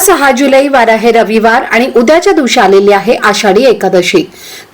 सहा जुलै वार आहे रविवार आणि उद्याच्या दिवशी आलेली आहे आषाढी एकादशी.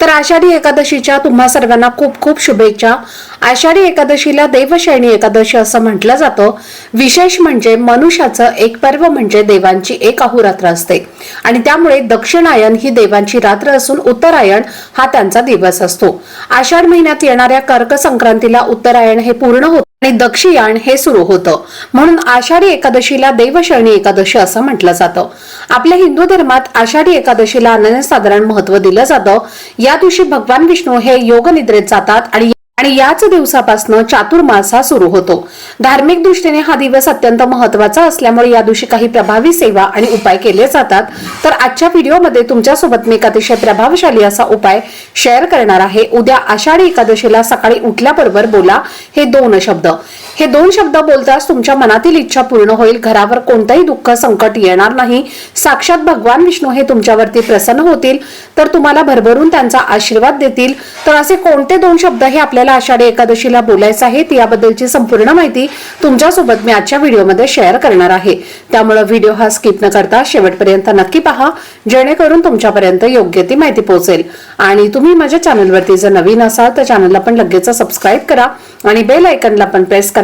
तर आषाढी एकादशीच्या तुम्हा सर्वांना खूप खूप शुभेच्छा. आषाढी एकादशीला देवशैणी एकादशी असं म्हटलं जातं. विशेष म्हणजे मनुष्याचं एक पर्व म्हणजे देवांची एक अहोरात्र असते. आणि त्यामुळे दक्षिणायन ही देवांची रात्र असून उत्तरायण हा त्यांचा दिवस असतो. आषाढ महिन्यात येणाऱ्या कर्क संक्रांतीला उत्तरायण हे पूर्ण होत आणि दक्षियाण हे सुरू होतं. म्हणून आषाढी एकादशीला देवशरणी एकादशी असं म्हटलं जातं. आपल्या हिंदू धर्मात आषाढी एकादशीला अनन्यसाधारण महत्त्व दिलं जातं. या दिवशी भगवान विष्णू हे योग निद्रेत जातात आणि आणि याच दिवसापासून चातुर्मासा सुरू होतो. धार्मिक दृष्टीने हा दिवस अत्यंत महत्त्वाचा असल्यामुळे या दिवशी काही प्रभावी सेवा आणि उपाय केले जातात. तर आजच्या व्हिडिओमध्ये तुमच्यासोबत मी एक अतिशय प्रभावशाली असा उपाय शेअर करणार आहे. उद्या आषाढी एकादशीला सकाळी उठल्याबरोबर बोला हे दोन शब्द. हे दोन शब्द बोलताच तुमच्या मनातील इच्छा पूर्ण होईल. घरावर कोणतंही दुःख संकट येणार नाही. साक्षात भगवान विष्णू हे तुमच्यावरती प्रसन्न होतील. तर तुम्हाला भरभरून त्यांचा आशीर्वाद देतील. तर असे कोणते दोन शब्द हे आपल्याला आषाढी एकादशीला बोलायचं आहेत याबद्दलची संपूर्ण माहिती तुमच्यासोबत मी आजच्या व्हिडिओमध्ये शेअर करणार आहे. त्यामुळे व्हिडिओ हा स्किप न करता शेवटपर्यंत नक्की पहा. जेणेकरून तुमच्यापर्यंत योग्य ती माहिती पोहोचेल. आणि तुम्ही माझ्या चॅनलवरती जर नवीन असाल तर चॅनलला पण लगेच सबस्क्राईब करा. आणि बेल आयकनला पण प्रेस करा.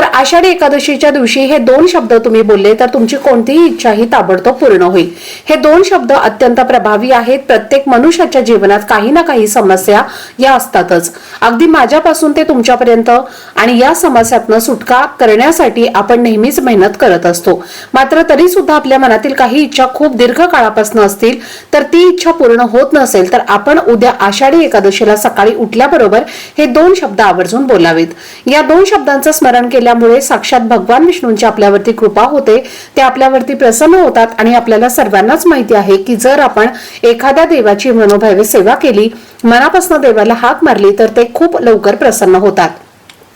तर आषाढी एकादशीच्या दिवशी हे दोन शब्द तुम्ही बोलले तर तुमची कोणतीही इच्छा ही ताबडतोब पूर्ण होईल. हे दोन शब्द अत्यंत प्रभावी आहेत. प्रत्येक मनुष्याच्या जीवनात काही ना काही समस्या या असतातच. अगदी माझ्यापासून ते तुमच्यापर्यंत आणि या समस्यातनं सुटका करण्यासाठी आपण नेहमीच मेहनत करत असतो. मात्र तरी सुद्धा आपल्या मनातील काही इच्छा खूप दीर्घ काळापासून असतील तर ती इच्छा पूर्ण होत नसेल तर आपण उद्या आषाढी एकादशीला सकाळी उठल्याबरोबर हे दोन शब्द आवर्जून बोलावेत. या दोन शब्दांचं स्मरण केल्यामुळे साक्षात भगवान विष्णूंची आपल्यावरती कृपा होते. ते आपल्यावरती प्रसन्न होतात आणि आपल्याला सर्वांनाच माहिती आहे की जर आपण एखाद्या देवाची मनोभावे सेवा केली मनापासून देवाला हाक मारली तर ते खूप लवकर प्रसन्न होतात.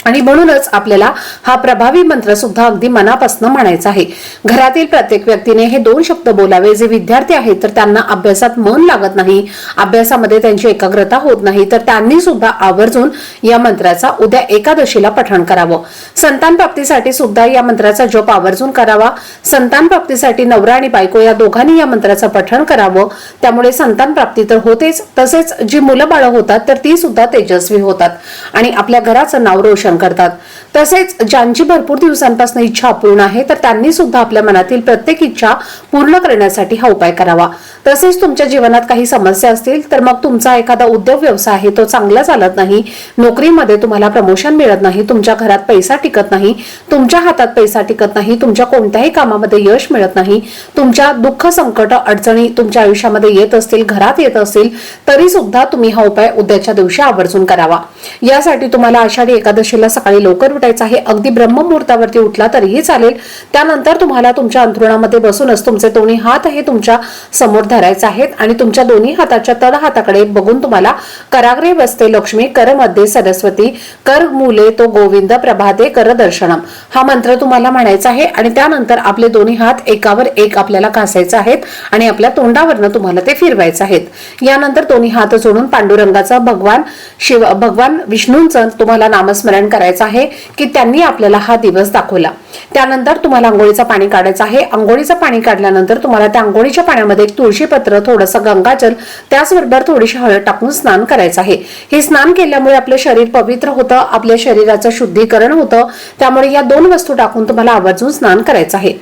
आणि म्हणूनच आपल्याला हा प्रभावी मंत्र सुद्धा अगदी मनापासून म्हणायचा आहे. घरातील प्रत्येक व्यक्तीने हे दोन शब्द बोलावे. जे विद्यार्थी आहेत तर त्यांना अभ्यासात मन लागत नाही. अभ्यासामध्ये त्यांची एकाग्रता होत नाही. तर त्यांनी सुद्धा आवर्जून या मंत्राचा उद्या एकादशीला पठण करावं. संतान प्राप्तीसाठी सुद्धा या मंत्राचा जप आवर्जून करावा. संतान प्राप्तीसाठी नवरा आणि बायको या दोघांनी या मंत्राचं पठण करावं. त्यामुळे संतान प्राप्ती तर होतेच. तसेच जी मुलं बाळं होतात तर ती सुद्धा तेजस्वी होतात. आणि आपल्या घराचं नाव रोशन करतात. तसेच ज्यांची भरपूर दिवसांपासून इच्छा अपूर्ण आहे तर त्यांनी सुद्धा आपल्या मनातील प्रत्येक इच्छा पूर्ण करण्यासाठी हा उपाय करावा. तसेच तुमच्या जीवनात काही समस्या असतील तर मग तुमचा एखादा उद्योग व्यवसाय आहे तो चांगला चालत नाही नोकरीमध्ये तुम्हाला प्रमोशन मिळत नाही तुमच्या घरात पैसा टिकत नाही तुमच्या हातात पैसा टिकत नाही तुमच्या कोणत्याही कामामध्ये यश मिळत नाही तुमच्या दुःख संकट अडचणी तुमच्या आयुष्यामध्ये येत असतील घरात येत असतील तरी सुद्धा तुम्ही हा उपाय उद्याच्या दिवशी आवर्जून करावा. यासाठी तुम्हाला आषाढी एकादशीला सकाळी लवकर उठायचं आहे. अगदी ब्रह्ममुहूर्तावरती उठला तरीही चालेल. त्यानंतर तुम्हाला तुमच्या अंथरुणामध्ये बसूनच तुमचे दोन्ही हात हे तुमच्यासमोर धरायचे आहेत आणि तुमच्या दोन्ही हाताच्या तळ हाताकडे बघून तुम्हाला कराग्रे बसते लक्ष्मी कर मध्ये सरस्वती कर मुले तो गोविंद प्रभाते कर दर्शनम. हा मंत्र तुम्हाला म्हणायचा आहे आणि त्यानंतर आपले दोन्ही हात एकावर एक आपल्याला घासायचे आहेत आणि आपल्या तोंडावरनं तुम्हाला ते फिरवायचे आहेत. यानंतर दोन्ही हात जोडून पांडुरंगाचा भगवान शिव भगवान विष्णूंचं तुम्हाला नामस्मरण करायचं आहे की त्यांनी आपल्याला हा दिवस दाखवला. त्यानंतर तुम्हाला आंघोळीचं पाणी काढायचं आहे. आंघोळीचं पाणी काढल्यानंतर तुम्हाला त्या आंघोळीच्या पाण्यामध्ये एक तुळशीपत्र थोडंसं गंगाजल त्याचबरोबर थोडीशी हळद टाकून स्नान करायचं आहे. हे स्नान केल्यामुळे आपलं शरीर पवित्र होतं आपल्या शरीराचं शुद्धीकरण होतं. त्यामुळे या दोन वस्तू टाकून तुम्हाला आवर्जून स्नान करायचं आहे.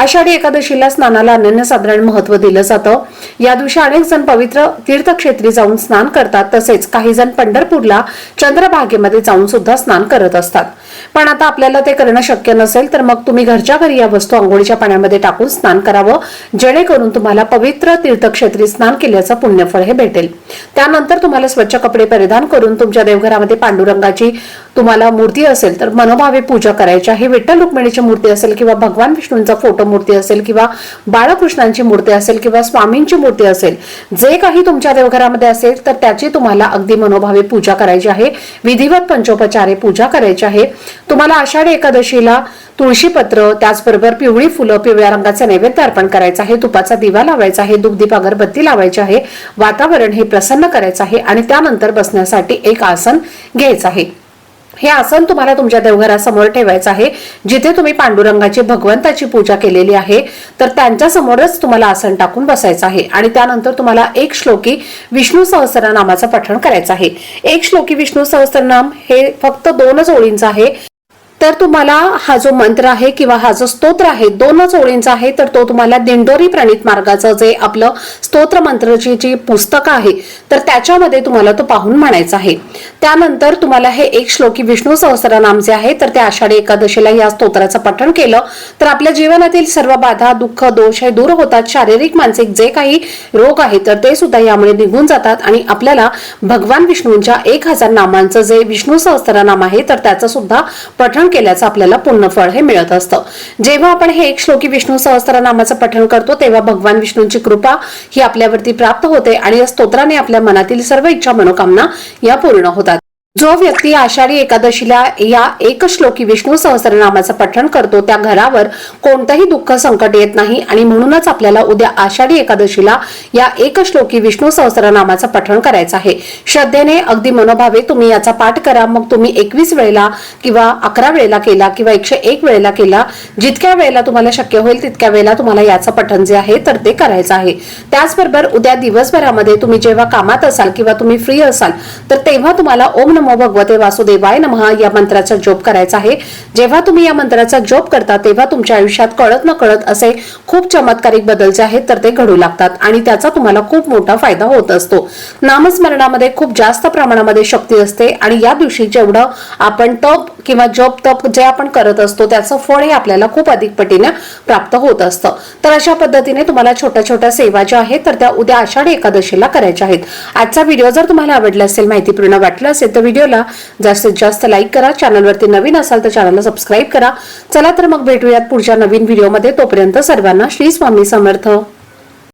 आषाढी एकादशीला स्नानाला अनन्यसाधारण महत्त्व दिलं जातं. या दिवशी अनेक जण पवित्र तीर्थक्षेत्री जाऊन स्नान करतात. तसेच काही जण पंढरपूरला चंद्रभागेमध्ये जाऊन सुद्धा स्नान करत असतात. पण आता आपल्याला ते करणं शक्य नसेल तर मग तुम्ही घरच्या घरी या वस्तू आंघोळीच्या पाण्यामध्ये टाकून स्नान करावं. जेणेकरून तुम्हाला पवित्र तीर्थक्षेत्री स्नान केल्याचं पुण्यफळ हे भेटेल. त्यानंतर तुम्हाला स्वच्छ कपडे परिधान करून तुमच्या देवघरामध्ये पांडुरंगाची तुम्हाला मूर्ती असेल तर मनोभावे पूजा करायची आहे. विठ्ठल रुक्मिणीची मूर्ती असेल किंवा भगवान विष्णूंचा फोटो मूर्ती असेल किंवा बाळकृष्णांची मूर्ती असेल किंवा स्वामींची मूर्ती असेल जे काही तुमच्या देवघरामध्ये असेल तर त्याची तुम्हाला अगदी मनोभावे पूजा करायची आहे. विधिवत पंचोपचारे पूजा करायची आहे. तुम्हाला आषाढी एकादशीला तुळशीपत्र त्याचबरोबर पिवळी फुलं पिवळ्या रंगाचे नैवेद्य अर्पण करायचं आहे. तुपाचा दिवा लावायचा आहे. दुग्धीप अगरबत्ती लावायची आहे. वातावरण हे प्रसन्न करायचं आहे आणि त्यानंतर बसण्यासाठी एक आसन घ्यायचं आहे. हे आसन तुम्हाला तुमच्या देवघरासमोर ठेवायचं आहे. जिथे तुम्ही पांडुरंगाची भगवंताची पूजा केलेली आहे तर त्यांच्या समोरच तुम्हाला आसन टाकून बसायचं आहे. आणि त्यानंतर तुम्हाला एक श्लोकी विष्णू सहस्रनामाचं पठण करायचं आहे. एक श्लोकी विष्णू सहस्रनाम हे फक्त दोनच ओळींचं आहे. तर तुम्हाला हा जो मंत्र आहे किंवा हा जो स्तोत्र आहे दोनच ओळींचा आहे तर तो तुम्हाला दिंडोरी प्रणित मार्गाचं जे आपलं स्तोत्र मंत्रची जी पुस्तकं आहे तर त्याच्यामध्ये तुम्हाला तो पाहून म्हणायचा आहे. त्यानंतर तुम्हाला हे एक श्लोकी विष्णू सहस्रनाम जे आहे तर त्या आषाढी एकादशीला या स्तोत्राचं पठण केलं. तर आपल्या जीवनातील सर्व बाधा दुःख दोष हे दूर होतात. शारीरिक मानसिक जे काही रोग आहे तर ते सुद्धा यामुळे निघून जातात आणि आपल्याला भगवान विष्णूंच्या एक हजार नामांचं जे विष्णू सहस्रनाम आहे तर त्याचं सुद्धा पठण केल्याचं आपल्याला पूर्णफळ हे मिळत असतं. जेव्हा आपण हे एक श्लोकी विष्णू सहस्त्रनामाचं पठण करतो तेव्हा भगवान विष्णूंची कृपा ही आपल्यावरती प्राप्त होते आणि या स्तोत्राने आपल्या मनातील सर्व इच्छा मनोकामना या पूर्ण होतात. जो व्यक्ती आषाढी एकादशीला या एक श्लोकी विष्णू सहस्रनामाचं पठण करतो त्या घरावर कोणतंही दुःख संकट येत नाही आणि म्हणूनच आपल्याला उद्या आषाढी एकादशीला या एक श्लोकी विष्णू सहस्रनामाचं पठण करायचं आहे. श्रद्धेने अगदी मनोभावे तुम्ही याचा पाठ करा. मग तुम्ही एकवीस वेळेला किंवा अकरा वेळेला केला किंवा एकशे एक वेळेला केला जितक्या वेळेला तुम्हाला शक्य होईल तितक्या वेळेला तुम्हाला याचं पठण जे आहे तर ते करायचं आहे. त्याचबरोबर उद्या दिवसभरामध्ये तुम्ही जेव्हा कामात असाल किंवा तुम्ही फ्री असाल तर तेव्हा तुम्हाला ओम नमो भगवते वासुदेवाय नमः. या मंत्राचा जप करायचा आहे. जेव्हा तुम्ही या मंत्राचा जप करता तेव्हा तुमच्या आयुष्यात कळत न कळत असे खूप चमत्कारिक बदल जे आहेत तर ते घडू लागतात आणि त्याचा तुम्हाला खूप मोठा फायदा होत असतो. नामस्मरणामध्ये खूप जास्त प्रमाणामध्ये शक्ती असते आणि या दिवशी जेवढं आपण तप किंवा जप तप जे आपण करत असतो त्याचं फळ हे आपल्याला खूप अधिक पटीने प्राप्त होत असतं. तर अशा पद्धतीने तुम्हाला छोट्या छोट्या सेवा ज्या आहेत तर त्या उद्या आषाढी एकादशीला करायच्या आहेत. आजचा व्हिडिओ जर तुम्हाला आवडला असेल माहितीपूर्ण वाटलं असेल तर व्हिडिओला जास्तीत जास्त लाईक करा. चॅनलवरती नवीन असाल तर चॅनलला सबस्क्राईब करा. चला तर मग भेटूयात पुढच्या नवीन व्हिडिओमध्ये तोपर्यंत सर्वांना श्री स्वामी समर्थ.